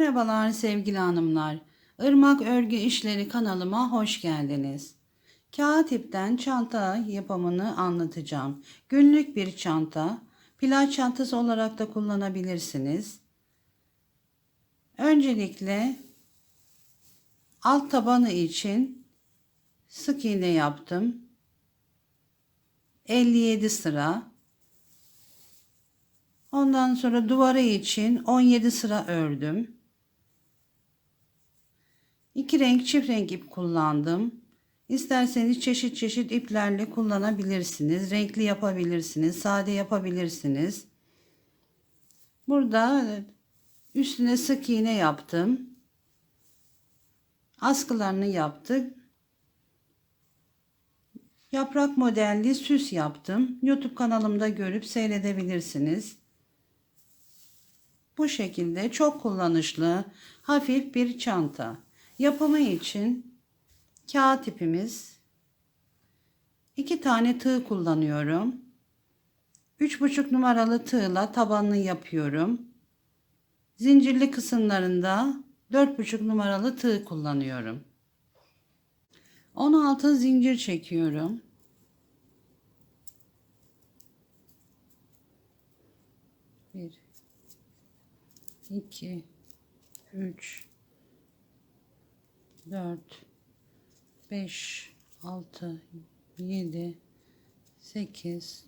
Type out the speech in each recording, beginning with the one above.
Merhabalar sevgili hanımlar. Irmak Örgü İşleri kanalıma hoş geldiniz. Kağıt ipten çanta yapımını anlatacağım. Günlük bir çanta, plaj çantası olarak da kullanabilirsiniz. Öncelikle alt tabanı için sık iğne yaptım. 57 sıra. Ondan sonra duvarı için 17 sıra ördüm. İki renk çift renk ip kullandım. İsterseniz çeşit çeşit iplerle kullanabilirsiniz. Renkli yapabilirsiniz. Sade yapabilirsiniz. Burada üstüne sık iğne yaptım. Askılarını yaptık. Yaprak modelli süs yaptım. YouTube kanalımda görüp seyredebilirsiniz. Bu şekilde çok kullanışlı, hafif bir çanta. Yapımı için kağıt ipimiz, iki tane tığ kullanıyorum. 3,5 numaralı tığla tabanını yapıyorum. Zincirli kısımlarında 4,5 numaralı tığ kullanıyorum. 16 zincir çekiyorum. Bir, iki, üç, dört, beş, altı, yedi, sekiz,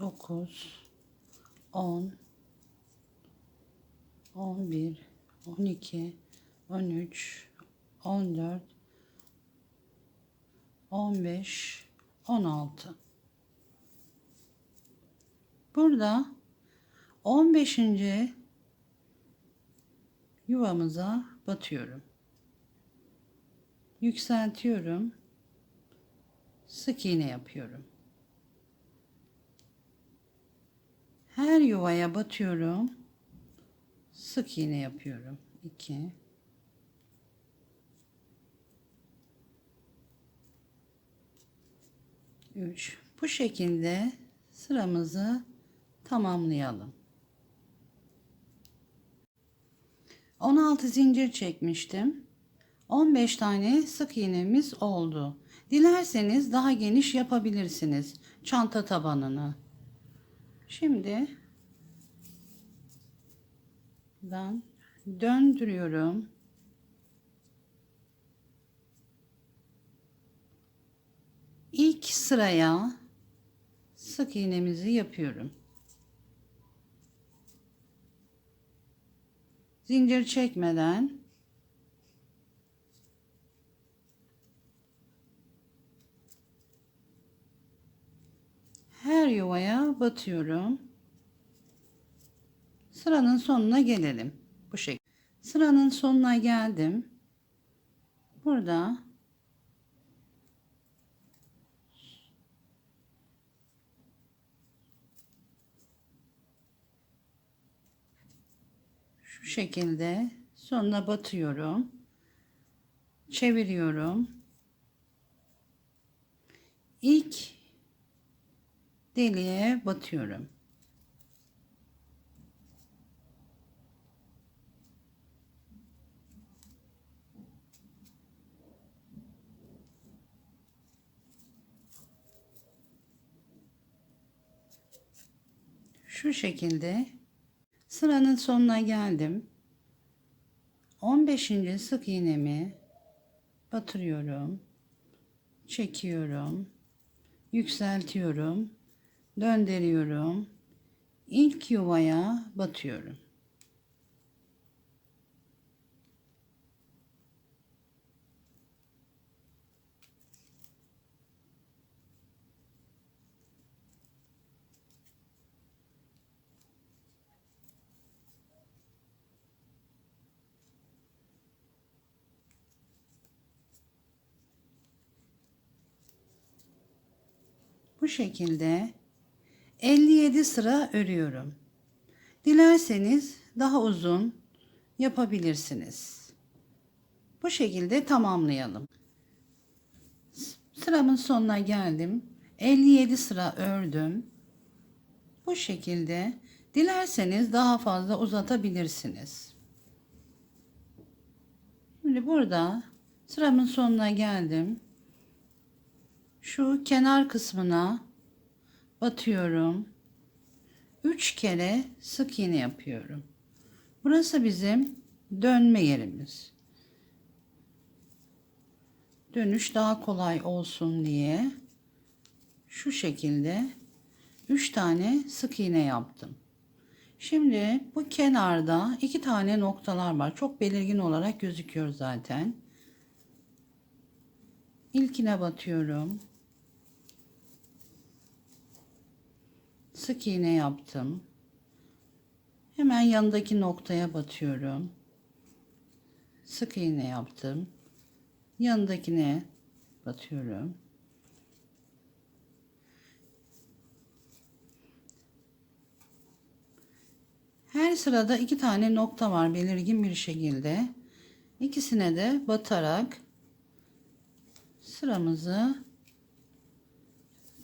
dokuz, on, on bir, on iki, on üç, on dört, 15 16 Burada 15. yuvamıza batıyorum. Yükseltiyorum. Sık iğne yapıyorum. Her yuvaya batıyorum. Sık iğne yapıyorum. 2 3 bu şekilde sıramızı tamamlayalım 16 zincir çekmiştim 15 tane sık iğnemiz oldu. Dilerseniz daha geniş yapabilirsiniz çanta tabanını. Şimdi buradan döndürüyorum. İlk sıraya sık iğnemizi yapıyorum. Zincir çekmeden her yuvaya batıyorum. Sıranın sonuna gelelim. Bu şekilde. Sıranın sonuna geldim. Burada şu şekilde sonuna batıyorum. Çeviriyorum. İlk deliğe batıyorum. Şu şekilde Sıranın sonuna geldim. 15. sık iğnemi batırıyorum. Çekiyorum. Yükseltiyorum. Döndürüyorum. İlk yuvaya batıyorum. Bu şekilde 57 sıra örüyorum. Dilerseniz daha uzun yapabilirsiniz. Bu şekilde tamamlayalım. Sıramın sonuna geldim. 57 sıra ördüm. Bu şekilde dilerseniz daha fazla uzatabilirsiniz. Şimdi burada sıramın sonuna geldim. Şu kenar kısmına batıyorum. 3 kere sık iğne yapıyorum. Burası bizim dönme yerimiz. Dönüş daha kolay olsun diye şu şekilde 3 tane sık iğne yaptım. Şimdi bu kenarda iki tane noktalar var. Çok belirgin olarak gözüküyor zaten. İlkine batıyorum. Sık iğne yaptım. Hemen yanındaki noktaya batıyorum. Sık iğne yaptım. Yanındakine batıyorum. Her sırada iki tane nokta var belirgin bir şekilde. İkisine de batarak sıramızı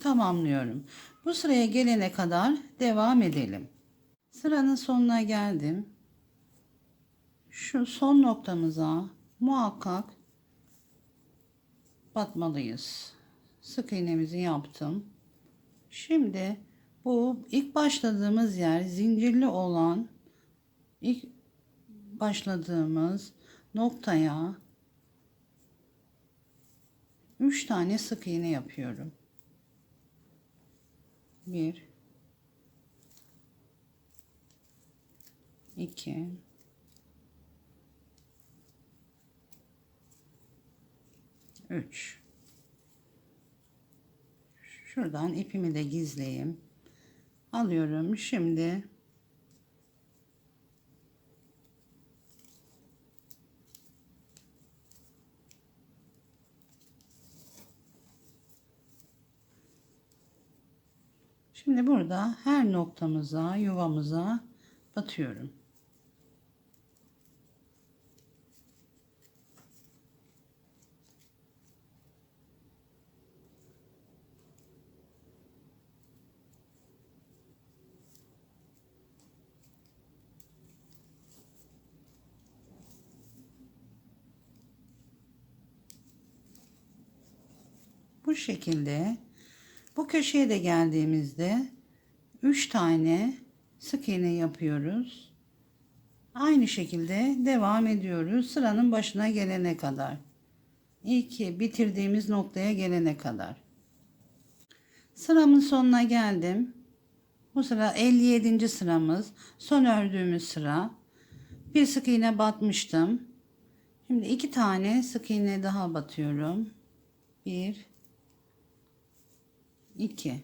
tamamlıyorum. Bu sıraya gelene kadar devam edelim. Sıranın sonuna geldim. Şu son noktamıza muhakkak batmalıyız. Sık iğnemizi yaptım. Şimdi bu ilk başladığımız yer zincirli olan ilk başladığımız noktaya 3 tane sık iğne yapıyorum. 1 2 3 Şuradan ipimi de gizleyeyim. Alıyorum. Şimdi Şimdi burada her noktamıza, yuvamıza batıyorum. Bu şekilde bu köşeye de geldiğimizde 3 tane sık iğne yapıyoruz. Aynı şekilde devam ediyoruz sıranın başına gelene kadar. İlk bitirdiğimiz noktaya gelene kadar. Sıramın sonuna geldim. Bu sıra 57. sıramız. Son ördüğümüz sıra. Bir sık iğne batmıştım. Şimdi iki tane sık iğne daha batıyorum. Bir 2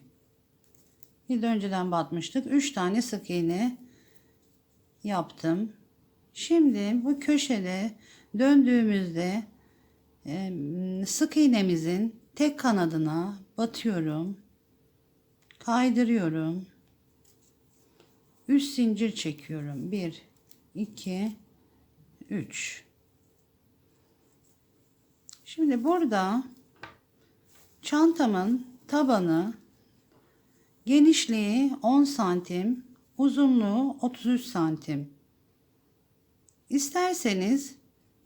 bir de önceden batmıştık. 3 tane sık iğne yaptım. Şimdi bu köşede döndüğümüzde sık iğnemizin tek kanadına batıyorum kaydırıyorum. 3 zincir çekiyorum. 1 2 3 şimdi burada çantamın tabanı genişliği 10 santim, uzunluğu 33 santim. İsterseniz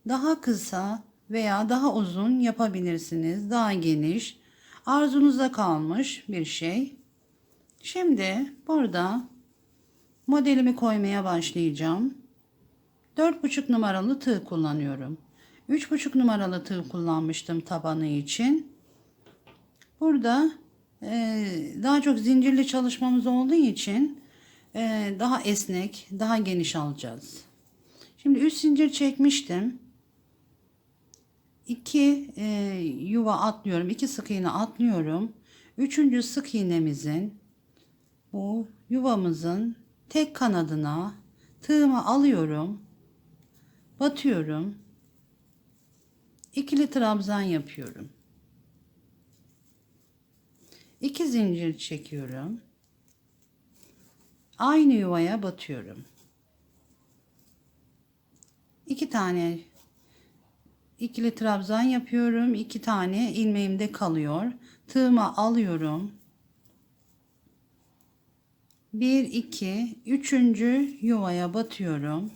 daha kısa veya daha uzun yapabilirsiniz. Daha geniş. Arzunuza kalmış bir şey. Şimdi burada modelimi koymaya başlayacağım. 4,5 numaralı tığ kullanıyorum. 3,5 numaralı tığ kullanmıştım tabanı için. Burada e, daha çok zincirli çalışmamız olduğu için e, daha esnek, daha geniş alacağız. Şimdi 3 zincir çekmiştim. 2 e, yuva atlıyorum. 2 sık iğne atlıyorum. Üçüncü sık iğnemizin bu yuvamızın tek kanadına tığımı alıyorum. Batıyorum. İkili trabzan yapıyorum. 2 zincir çekiyorum. Aynı yuvaya batıyorum. 2 tane ikili trabzan yapıyorum. 2 tane ilmeğimde kalıyor. Tığımı alıyorum. 1 2 3. yuvaya batıyorum.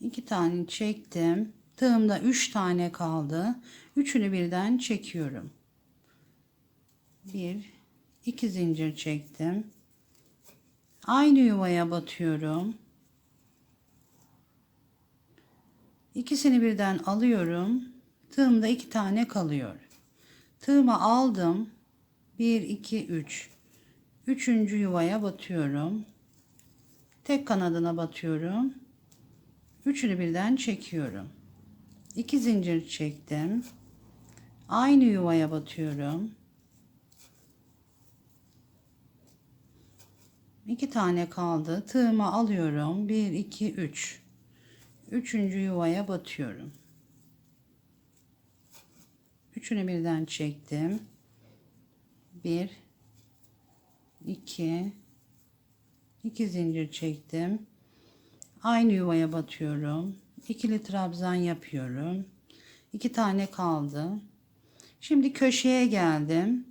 İki tane çektim. Tığımda üç tane kaldı. Üçünü birden çekiyorum. Bir, iki zincir çektim. Aynı yuvaya batıyorum. İkisini birden alıyorum. Tığımda iki tane kalıyor. Tığımı aldım. 1, 2, 3. Üçüncü yuvaya batıyorum. Tek kanadına batıyorum. Üçünü birden çekiyorum. İki zincir çektim. Aynı yuvaya batıyorum. İki tane kaldı. Tığımı alıyorum. 1, 2, 3. Üçüncü yuvaya batıyorum. Üçünü birden çektim. 1 2 2 zincir çektim. Aynı yuvaya batıyorum. İkili trabzan yapıyorum. İki tane kaldı. Şimdi köşeye geldim.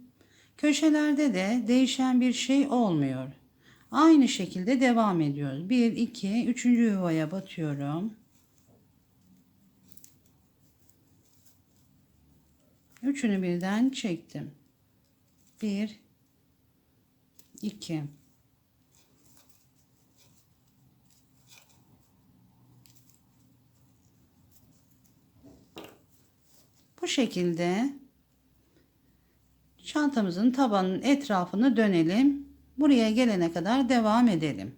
Köşelerde de değişen bir şey olmuyor. Aynı şekilde devam ediyoruz. 1 2 3. yuvaya batıyorum. Üçünü birden çektim. 1 2 Bu şekilde çantamızın tabanının etrafını dönelim. Buraya gelene kadar devam edelim.